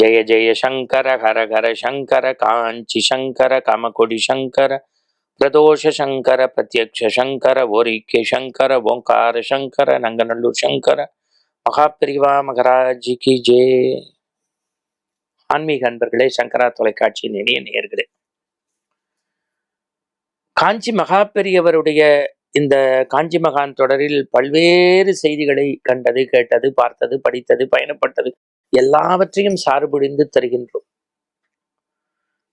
ஜெய ஜெய சங்கர ஹர ஹர சங்கர காஞ்சி சங்கர காமகொடி சங்கர பிரதோஷ சங்கர பிரத்யக்ஷ சங்கர ஓரிக்கை சங்கர ஓங்கார சங்கர நங்கநல்லூர் சங்கர மகாபிரிவா மகராஜிக்கு ஜே. ஆன்மீக அன்பர்களே சங்கரா தொலைக்காட்சியின் இணைய நேர்களே காஞ்சி மகாபெரியவருடைய இந்த காஞ்சி மகான் தொடரில் பல்வேறு செய்திகளை கண்டது கேட்டது பார்த்தது படித்தது பயணப்பட்டது எல்லாவற்றையும் சார்புடிந்து தருகின்றோம்.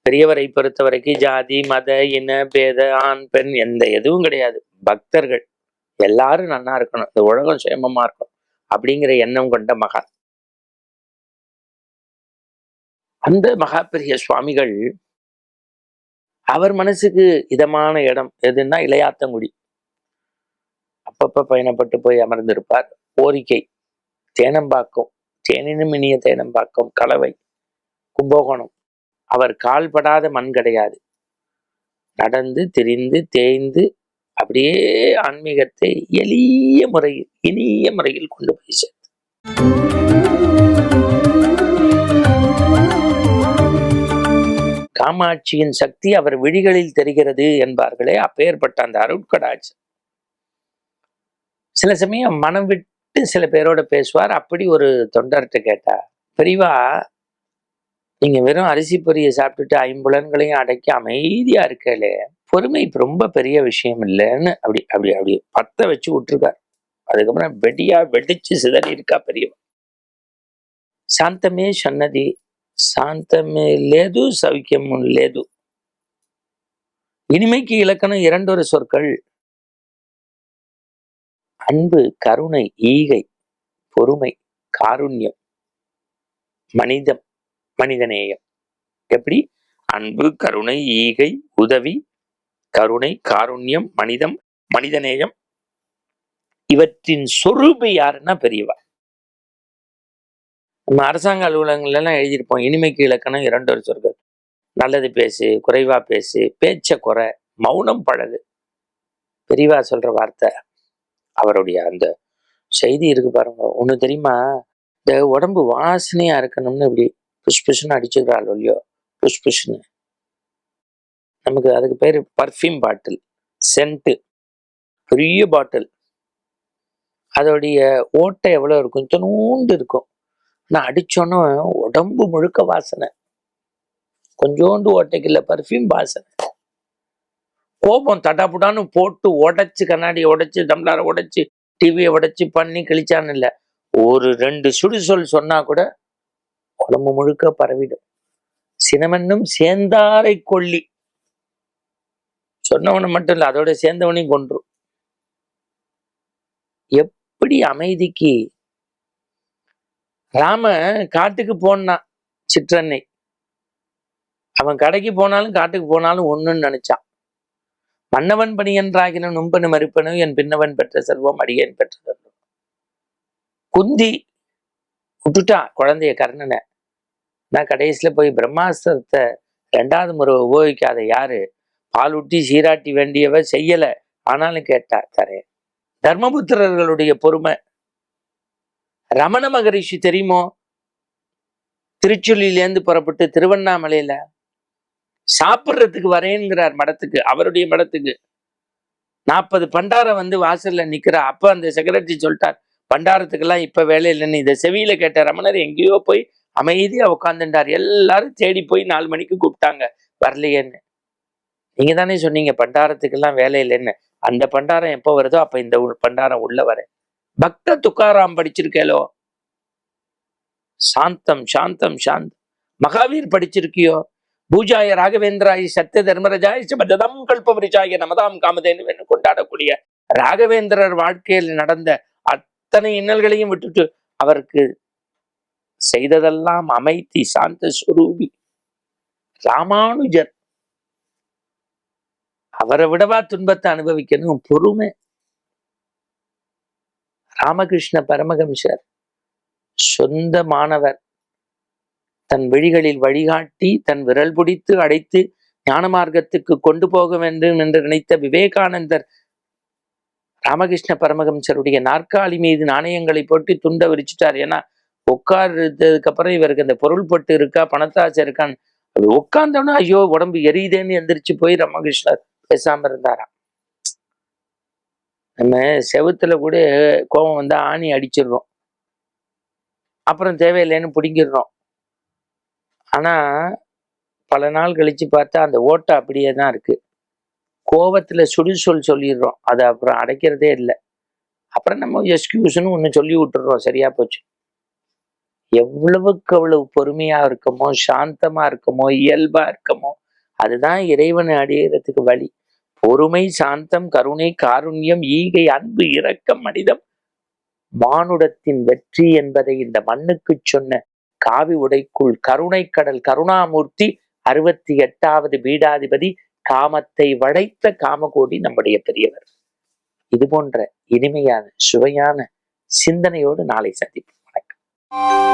பெரியவரை பொறுத்தவரைக்கு ஜாதி மத இன பேத ஆண் பெண் எந்த எதுவும் கிடையாது. பக்தர்கள் எல்லாரும் நன்னா இருக்கணும். இந்த உலகம் சேமமா இருக்கணும் அப்படிங்கிற எண்ணம் கொண்ட மகா. அந்த மகாபெரிய சுவாமிகள் அவர் மனசுக்கு இதமான இடம் எதுன்னா இளையாத்தங்குடி. அப்பப்ப பயணப்பட்டு போய் அமர்ந்திருப்பார். கோரிக்கை தேனம்பாக்கம். தேனினும் இனிய தேனம்பாக்கம் கலவை கும்பகோணம். அவர் கால்படாத மண் கிடையாது. நடந்து திரிந்து தேய்ந்து அப்படியே ஆன்மீகத்தை எளிய முறையில் இனிய முறையில் கொண்டு போய் சேர்த்து காமாட்சியின் சக்தி அவர் விழிகளில் தெரிகிறது என்பார்களே அப்பேற்பட்ட அந்த அருட்கடாட்சி சில சமயம் மனம் விட்டு சில பேரோட பேசுவார் அப்படி ஒரு தொண்டர்கிட்ட கேட்டா பெரியவா நீங்க வெறும் அரிசி பொரியை சாப்பிட்டுட்டு ஐம்புலன்களையும் அடக்கி அமைதியா இருக்கலே பொறுமை இப்ப ரொம்ப பெரிய விஷயம் இல்லைன்னு அப்படி அப்படி அப்படி பத்த வச்சு விட்டுருக்கார் அதுக்கப்புறம் வெடியா வெடிச்சு சிதறி இருக்கா பெரியவா శాంతమే సన్నది శాంతమే లేదు సౌఖ్యము లేదు இனிமைக்கு இலக்கணம் இரண்டொரு சொற்கள் அன்பு கருணை ஈகை பொறுமை காருண்யம் மனிதம் மனிதநேயம். எப்படி? அன்பு கருணை ஈகை உதவி கருணை காருண்யம் மனிதம் மனிதநேயம். இவற்றின் சொரூபி யாருன்னா பெரியவா நம்ம அரசாங்க அலுவலகங்கள்ல எல்லாம் எழுதியிருப்போம் இனிமைக்கு இலக்கணம் இரண்டொரு சொற்கள். நல்லது பேசு குறைவா பேசு பேச்ச குறை மௌனம் பழகு. பெரியவா சொல்ற வார்த்தை அவருடைய அந்த செய்தி இருக்கு பாருங்க. ஒன்று தெரியுமா? இந்த உடம்பு வாசனையா இருக்கணும்னு இப்படி புஷ் புஷ்னு அடிச்சுக்கிறாள் இல்லையோ? புஷ் புஷ்னு நமக்கு அதுக்கு பேர் பர்ஃப்யூம் பாட்டில் சென்ட்டு பெரிய பாட்டில் அதோடைய ஓட்டை எவ்வளவு இருக்கும்? தொண்ணூண்டு இருக்கும். ஆனால் அடிச்சோன்னு உடம்பு முழுக்க வாசனை. கொஞ்சோண்டு ஓட்டைக்கு இல்லை பர்ஃப்யூம் வாசனை. கோபம் தடாபுடான்னு போட்டு உடைச்சு கண்ணாடியை உடைச்சு டம்ளாரை உடைச்சு டிவியை உடைச்சு பண்ணி கிழிச்சான்னு இல்லை. ஒரு ரெண்டு சுடுசொல் சொன்னா கூட உடம்பு முழுக்க பரவிடும். சினமென்னும் சேர்ந்தாரை கொல்லி. சொன்னவனை மட்டும் இல்லை அதோட சேர்ந்தவனையும் கொன்றும் எப்படி அமைதிக்கு? ராம காட்டுக்கு போனான் சிற்றன்னை. அவன் கடைக்கு போனாலும் காட்டுக்கு போனாலும் ஒன்றுன்னு நினைச்சான். மன்னவன் பணி நும்பனு மறுப்பனு என் பின்னவன் பெற்ற செல்வம் அடியேன் பெற்ற செல்வம் குந்தி விட்டுட்டா குழந்தைய கர்ணனை. நான் கடைசியில போய் பிரம்மாஸ்திரத்தை ரெண்டாவது முறை உபயோகிக்காத யாரு? பால் ஊட்டி சீராட்டி வேண்டியவ செய்யல. ஆனாலும் கேட்டா தரேன். தர்மபுத்திரர்களுடைய பொறுமை. ரமண மகரிஷி தெரியுமோ? திருச்சுள்ளிலேருந்து புறப்பட்டு திருவண்ணாமலையில சாப்பிட்றதுக்கு வரேங்கிறார் மடத்துக்கு அவருடைய மடத்துக்கு. நாற்பது பண்டாரம் வந்து வாசல்ல நிக்கிறா அப்ப அந்த செக்ரட்டரி சொல்லிட்டார் பண்டாரத்துக்கெல்லாம் இப்ப வேலை இல்லைன்னு. இதை செவியில கேட்ட ரமணர் எங்கேயோ போய் அமைதியா உட்காந்துட்டார் எல்லாரும் தேடி போய் நாலு மணிக்கு கூப்பிட்டாங்க வரலையேன்னு. நீங்க தானே சொன்னீங்க பண்டாரத்துக்கெல்லாம் வேலை இல்லைன்னு. அந்த பண்டாரம் எப்போ வருதோ அப்ப இந்த பண்டாரம் உள்ள வரேன். பக்த துக்காராம் படிச்சிருக்கேலோ சாந்தம் சாந்தம் சாந்தம். மகாவீர் படிச்சிருக்கியோ? பூஜாய ராகவேந்திராய் சத்திய தர்மராஜாய் பததம் கல்பவரிஜாய நமதாம் காமதேனு என்று கொண்டாடக்கூடிய ராகவேந்திரர் வாழ்க்கையில் நடந்த அத்தனை இன்னல்களையும் விட்டுட்டு அவருக்கு செய்ததெல்லாம் அமைத்தி சாந்த சுரூபி ராமானுஜர். அவரை விடவா துன்பத்தை அனுபவிக்கணும்? பொறுமை. ராமகிருஷ்ண பரமஹம்சர் சொந்த மாணவர் தன் விழிகளில் வழிகாட்டி தன் விரல் பிடித்து அடைத்து ஞான மார்க்கத்துக்கு கொண்டு போக வேண்டும் என்று நினைத்த விவேகானந்தர் ராமகிருஷ்ண பரமஹம்சருடைய நாற்காலி மீது நாணயங்களை போட்டு துண்ட விரிச்சிட்டார். ஏன்னா உட்கார்றதுக்கு அப்புறம் இவருக்கு அந்த பொருள் பட்டு இருக்கா பணத்தாசை இருக்கான்னு. அப்படி உட்கார்ந்தோன்னா ஐயோ உடம்பு எரியுதேன்னு எந்திரிச்சு போய் ராமகிருஷ்ணர் பேசாம இருந்தாராம். நம்ம செவுத்துல கூட கோபம் வந்தா ஆணி அடிச்சிடுறோம். அப்புறம் தேவையில்லைன்னு பிடிங்கிடுறோம். ஆனால் பல நாள் கழித்து பார்த்தா அந்த ஓட்டை அப்படியே தான் இருக்குது கோபத்தில் சுடுசொல் சொல்லிடுறோம். அதை அப்புறம் அடைக்கிறதே இல்லை. அப்புறம் நம்ம எக்ஸ்கியூஸ்னு ஒன்று சொல்லி விட்டுறோம் சரியா போச்சு. எவ்வளவுக்கு அவ்வளவு பொறுமையாக இருக்கமோ சாந்தமாக இருக்கமோ இயல்பாக இருக்கமோ அதுதான் இறைவனை அடையிறதுக்கு வழி. பொறுமை சாந்தம் கருணை காருண்யம் ஈகை அன்பு இரக்கம் மனிதம் மானுடத்தின் வெற்றி என்பதை இந்த மண்ணுக்கு சொன்ன காவி உடைக்குள் கருணை கடல் கருணாமூர்த்தி அறுபத்தி எட்டாவது பீடாதிபதி காமத்தை வளைத்த காமகோடி நம்முடைய பெரியவர். இது போன்ற இனிமையான சுவையான சிந்தனையோடு நாளை சந்திப்போம். வணக்கம்.